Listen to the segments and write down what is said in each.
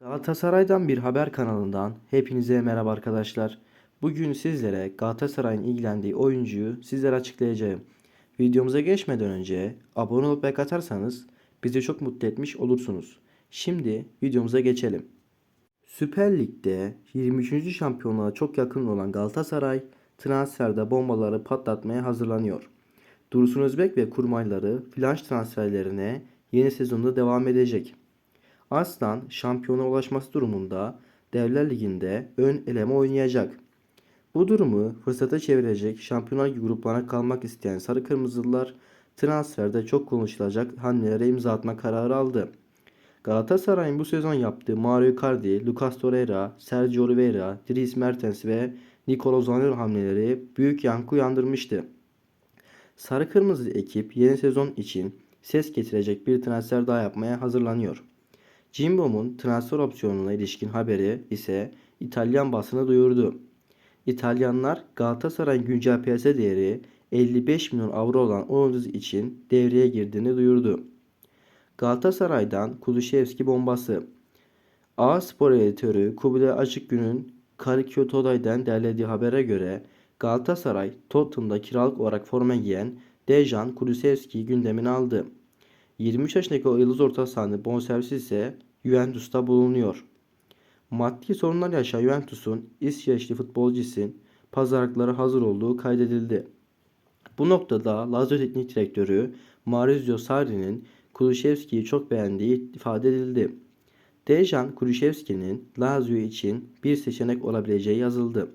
Galatasaray'dan bir haber kanalından hepinize merhaba arkadaşlar. Bugün sizlere Galatasaray'ın ilgilendiği oyuncuyu sizlere açıklayacağım. Videomuza geçmeden önce abone olup like atarsanız bizi çok mutlu etmiş olursunuz. Şimdi videomuza geçelim. Süper Lig'de 23. şampiyonluğa çok yakın olan Galatasaray transferde bombaları patlatmaya hazırlanıyor. Dursun Özbek ve kurmayları flash transferlerine yeni sezonda devam edecek. Arslan şampiyona ulaşması durumunda Devler Ligi'nde ön eleme oynayacak. Bu durumu fırsata çevirecek Şampiyonlar gruplarına kalmak isteyen Sarı Kırmızılılar transferde çok konuşulacak hamlelere imza atma kararı aldı. Galatasaray'ın bu sezon yaptığı Mario Icardi, Lucas Torreira, Sergio Oliveira, Dries Mertens ve Nicolo Zaniolo hamleleri büyük yankı uyandırmıştı. Sarı Kırmızı ekip yeni sezon için ses getirecek bir transfer daha yapmaya hazırlanıyor. Cimbom'un transfer opsiyonuna ilişkin haberi ise İtalyan basını duyurdu. İtalyanlar Galatasaray'ın güncel piyasa değeri 55 milyon avro olan oyuncusu için devreye girdiğini duyurdu. Galatasaray'dan Kulusevski bombası. A Spor editörü Kubilay Açıkgün'ün Karikotoday'dan derlediği habere göre Galatasaray Tottenham'da kiralık olarak forma giyen Dejan Kulusevski'yi gündemine aldı. 23 yaşındaki yıldız orta sahanın bonservisi ise Juventus'ta bulunuyor. Maddi sorunlar yaşayan Juventus'un İsveçli futbolcusun pazarlıklara hazır olduğu kaydedildi. Bu noktada Lazio Teknik Direktörü Maurizio Sarri'nin Kulusevski'yi çok beğendiği ifade edildi. Dejan Kulusevski'nin Lazio için bir seçenek olabileceği yazıldı.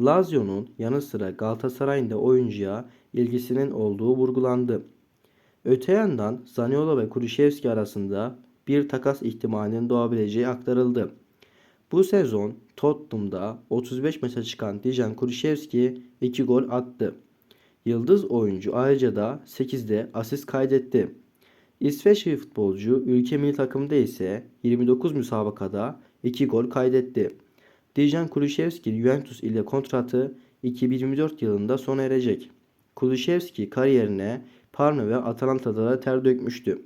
Lazio'nun yanı sıra Galatasaray'ın da oyuncuya ilgisinin olduğu vurgulandı. Öte yandan Zaniolo ve Kulusevski arasında bir takas ihtimalinin doğabileceği aktarıldı. Bu sezon Tottenham'da 35 maça çıkan Dijan Kulusevski 2 gol attı. Yıldız oyuncu ayrıca da 8'de asist kaydetti. İsveçli futbolcu ülke milli takımda ise 29 müsabakada 2 gol kaydetti. Dijan Kulusevski Juventus ile kontratı 2024 yılında sona erecek. Kulusevski kariyerine Parma ve Atalanta'da da ter dökmüştü.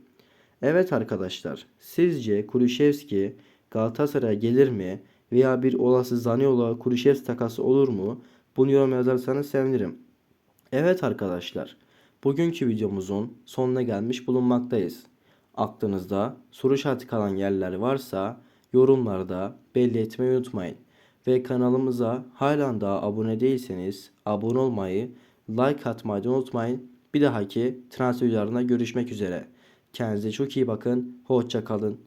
Evet arkadaşlar, sizce Kulusevski Galatasaray'a gelir mi veya bir olası Zaniolo Kulusevski takası olur mu? Bunu yorum yazarsanız sevinirim. Evet arkadaşlar, bugünkü videomuzun sonuna gelmiş bulunmaktayız. Aklınızda soru işareti kalan yerler varsa yorumlarda belli etmeyi unutmayın. Ve kanalımıza halen daha abone değilseniz abone olmayı, like atmayı unutmayın. Bir dahaki transfer videolarında görüşmek üzere. Kendinize çok iyi bakın. Hoşça kalın.